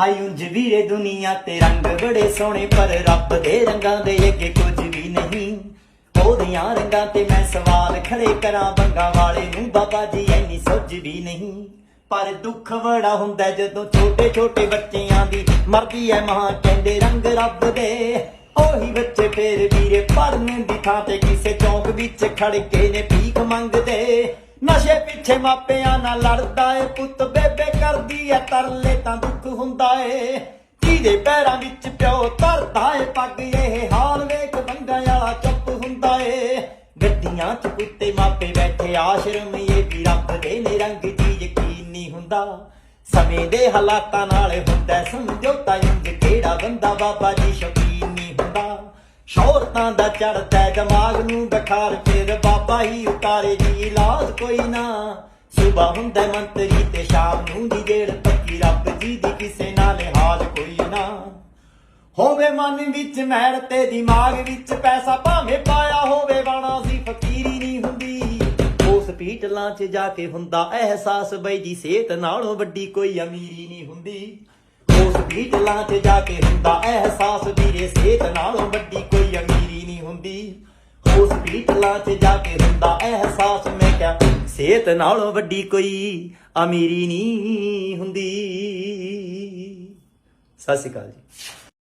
High ਉਂਝ ਵੀਰੇ ਦੁਨੀਆ ਤੇ ਰੰਗ ਬੜੇ ਸੋਹਣੇ, ਪਰ ਰੱਬ ਦੇ ਰੰਗਾਂ ਦੇ ਅੱਗੇ ਕੁਝ ਵੀ ਨਹੀਂ। ਉਹਦੀਆਂ ਰੰਗਾਂ ਤੇ ਮੈਂ ਸਵਾਲ ਖੜੇ ਕਰਾਂ ਬੰਗਾ ਵਾਲੇ ਨੂੰ ਬਾਬਾ ਜੀ ਐਨੀ ਸੁੱਝ ਵੀ ਨਹੀਂ। ਪਰ ਦੁੱਖ ਬੜਾ ਹੁੰਦਾ ਹੈ ਜਦੋਂ ਛੋਟੇ ਛੋਟੇ ਬੱਚਿਆਂ ਦੀ ਮਰਦੀ ਐ ਮਾਂ, ਕਹਿੰਦੇ ਰੰਗ ਰੱਬ ਦੇ। ਉਹੀ ਬੱਚੇ ਫੇਰ ਵੀਰੇ ਪੜਨ ਦੀ ਥਾਂ ਤੇ ਕਿਸੇ ਚੌਂਕ ਵਿੱਚ ਖੜ ਕੇ ਨੇ ਭੀਖ ਮੰਗਦੇ। ਨਸ਼ੇ ਪਿੱਛੇ ਮਾਪਿਆਂ ਨਾਲ ਲੜਦਾ ਏ ਪੁੱਤ, ਬੇਬੇ ਕਰਦੀ ਐ ਤਰਲੇ ਤਾਂ ਦੁੱਖ ਹੁੰਦਾ ਏ। ਜਿਹਦੇ ਪੈਰਾਂ ਵਿੱਚ ਪਿਓ ਧਰਦਾ ਏ। ਪੱਗ ਇਹ ਹਾਲ ਵੇਖ ਬੰਗਾ ਵਾਲਾ ਚੁੱਪ ਹੁੰਦਾ ਏ। ਗੱਡੀਆਂ 'ਚ ਕੁੱਤੇ ਮਾਪੇ ਬੈਠੇ, ਆਸ਼ਰਮ ਇਹ ਵੀ ਰੱਬ ਦੇ ਨੇ। ਰੰਗ ਯਕੀਨ ਨਹੀਂ ਹੁੰਦਾ। ਸਮੇਂ ਦੇ ਹਾਲਾਤਾਂ ਨਾਲ ਹੁੰਦਾ ਸਮਝੌਤਾ ਇੰਜ ਕਿਹੜਾ ਬੰਦਾ ਬਾਬਾ ਜੀ ਸ਼ੌਕੀਨ ਨਹੀਂ ਹੁੰਦਾ। ਸ਼ੌਹਰਤਾਂ ਦਾ ਚੜਦਾ ਦਿਮਾਗ ਨੂੰ ਬਖਾਰ ਫਿਰ ਬਾਬਾ ਹੀ ਉਤਾਰੇ। ਜੀ ਇਲਾਜ ਕੋਈ ਨਾ। ਸੁਬਾ ਹੁੰਦਾ ਮੰਤਰੀ ਤੇ ਸ਼ਾਮ ਨੂੰ ਦੀ ਜੇੜ ਹੋਵੇ ਮਨ ਵਿੱਚ ਮੈਲ ਤੇ ਦਿਮਾਗ ਵਿੱਚ ਪੈਸਾ, ਭਾਵੇਂ ਪਾਇਆ ਹੋਵੇ ਬਾਣਾ ਸੀ ਫਕੀਰੀ ਨਹੀਂ ਹੁੰਦੀ। ਉਸ ਪੀਟਲਾਂ 'ਚ ਜਾ ਕੇ ਹੁੰਦਾ ਅਹਿਸਾਸ ਬਈ ਜੀ, ਸਿਹਤ ਨਾਲੋਂ ਵੱਡੀ ਕੋਈ ਅਮੀਰੀ ਨਹੀਂ ਹੁੰਦੀ। ਹਸਪੀਟਲਾਂ 'ਚ ਜਾ ਕੇ ਹੁੰਦਾ ਅਹਿਸਾਸ, ਵੀਰੇ, ਸਿਹਤ ਨਾਲੋਂ ਵੱਡੀ ਕੋਈ ਅਮੀਰੀ ਨਹੀਂ ਹੁੰਦੀ। ਉਸ ਹਸਪੀਟਲਾਂ 'ਚ ਜਾ ਕੇ ਹੁੰਦਾ ਅਹਿਸਾਸ, ਮੈਂ ਕਿਹਾ, ਸਿਹਤ ਨਾਲੋਂ ਵੱਡੀ ਕੋਈ ਅਮੀਰੀ ਨਹੀਂ ਹੁੰਦੀ। ਸਤਿ ਸ਼੍ਰੀ ਅਕਾਲ ਜੀ।